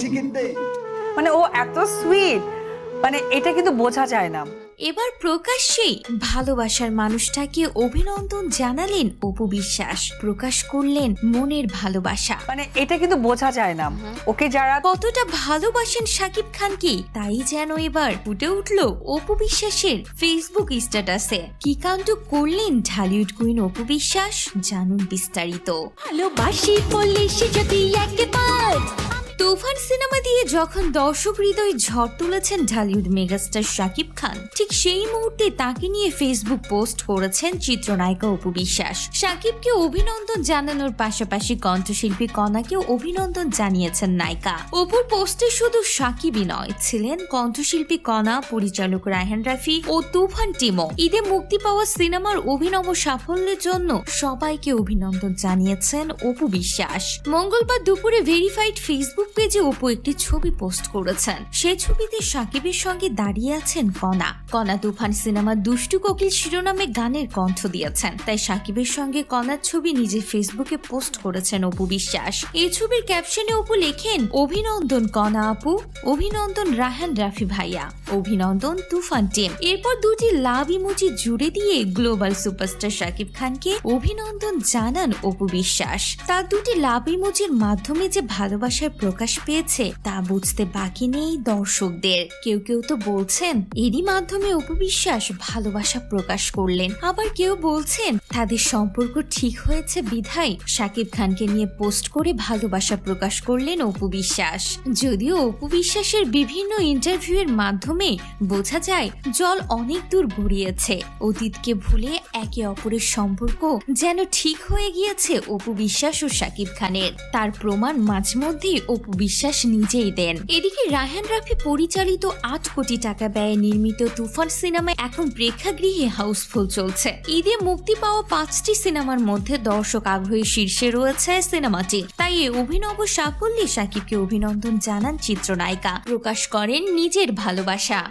Ticket মানে ও এত sweet মানে এটা কিন্তু বোঝা যায় না। এবার প্রকাশ্যেই ভালোবাসার মানুষটাকে অভিনন্দন জানালেন অপু বিশ্বাস। প্রকাশ করলেন মনের ভালোবাসা। মানে এটা কিন্তু বোঝা যায় না। ওকে যারা কতটা ভালোবাসেন শাকিব খানকে তাই যেন এবার ফুটে উঠল অপু বিশ্বাসের ফেসবুক স্ট্যাটাসে কি কাণ্ড করলেন ঢালিউড কুইন অপু বিশ্বাস জানুন বিস্তারিত। ভালোবাসি পুলিশ যদি একবার তুফান সিনেমা দিয়ে যখন দর্শক হৃদয়ে ঝড় তুলেছেন ঢালিউড মেগাস্টার শাকিব খান, ঠিক সেই মুহূর্তে তাকে নিয়ে ফেসবুক পোস্ট করেছেন চিত্রনায়িকা অপু বিশ্বাস। শাকিবকে অভিনন্দন জানানোর পাশাপাশি কণ্ঠশিল্পী কণাকেও অভিনন্দন জানিয়েছেন নায়িকা। অপুর পোস্টে শুধু শাকিবই নয়, ছিলেন কণ্ঠশিল্পী কণা, পরিচালক রায়হান রাফি ও তুফান টিমো ঈদে মুক্তি পাওয়া সিনেমার অভিনব সাফল্যের জন্য সবাইকে অভিনন্দন জানিয়েছেন অপু বিশ্বাস। মঙ্গলবার দুপুরে ভেরিফাইড ফেসবুক পেজে অপু একটি ছবি পোস্ট করেছেন। সেই ছবিতে সাকিবের সঙ্গে দাঁড়িয়ে আছেন কণা কণা তুফান সিনেমা দুষ্টু কোকিল শিরোনামে গানের কণ্ঠ দিয়েছেন। তাই সাকিবের সঙ্গে কণার ছবি নিজের ফেসবুকে পোস্ট করেছেন অপু বিশ্বাস। এই ছবির ক্যাপশনে অপু লেখেন, অভিনন্দন কণা আপু, অভিনন্দন রাহান রাফি ভাইয়া, অভিনন্দন তুফান টিম। এরপর দুটি লাভ ইমোজি জুড়ে দিয়ে গ্লোবাল সুপারস্টার সাকিব খানকে অভিনন্দন জানান অপু বিশ্বাস। তার দুটি লাভ ইমোজির মাধ্যমে যে ভালোবাসার প্রকাশ পেয়েছে, তা বুঝতে বাকি নেই দর্শকদের। কেউ কেউ তো বলছেন, এরই মাধ্যমে অপু বিশ্বাস ভালোবাসা প্রকাশ করলেন। আবার কেউ বলছেন, তাদের সম্পর্ক ঠিক হয়েছে বিধায়, শাকিব খানকে নিয়ে পোস্ট করে ভালোবাসা প্রকাশ করলেন অপু বিশ্বাস যদিও অপু বিশ্বাসের বিভিন্ন ইন্টারভিউ এর মাধ্যমে বোঝা যায়, জল অনেক দূর গড়িয়েছে। অতীতকে ভুলে একে অপরের সম্পর্ক যেন ঠিক হয়ে গিয়েছে অপু ও শাকিব খানের। তার প্রমাণ মাঝে মধ্যেই অপু বিশ্বাস নিজেই দেন। এদিকে রায়হান রাফি পরিচালিত আট কোটি টাকা ব্যয়ে নির্মিত তুফান সিনেমা এখন প্রেক্ষাগৃহে হাউসফুল চলছে। ঈদে মুক্তি পাওয়া পাঁচটি সিনেমার মধ্যে দর্শক আগ্রহী শীর্ষে রয়েছে সিনেমাটি। তাই এই অভিনব সাফল্যে সাকিবকে অভিনন্দন জানান চিত্রনায়িকা। প্রকাশ করেন নিজের ভালোবাসা।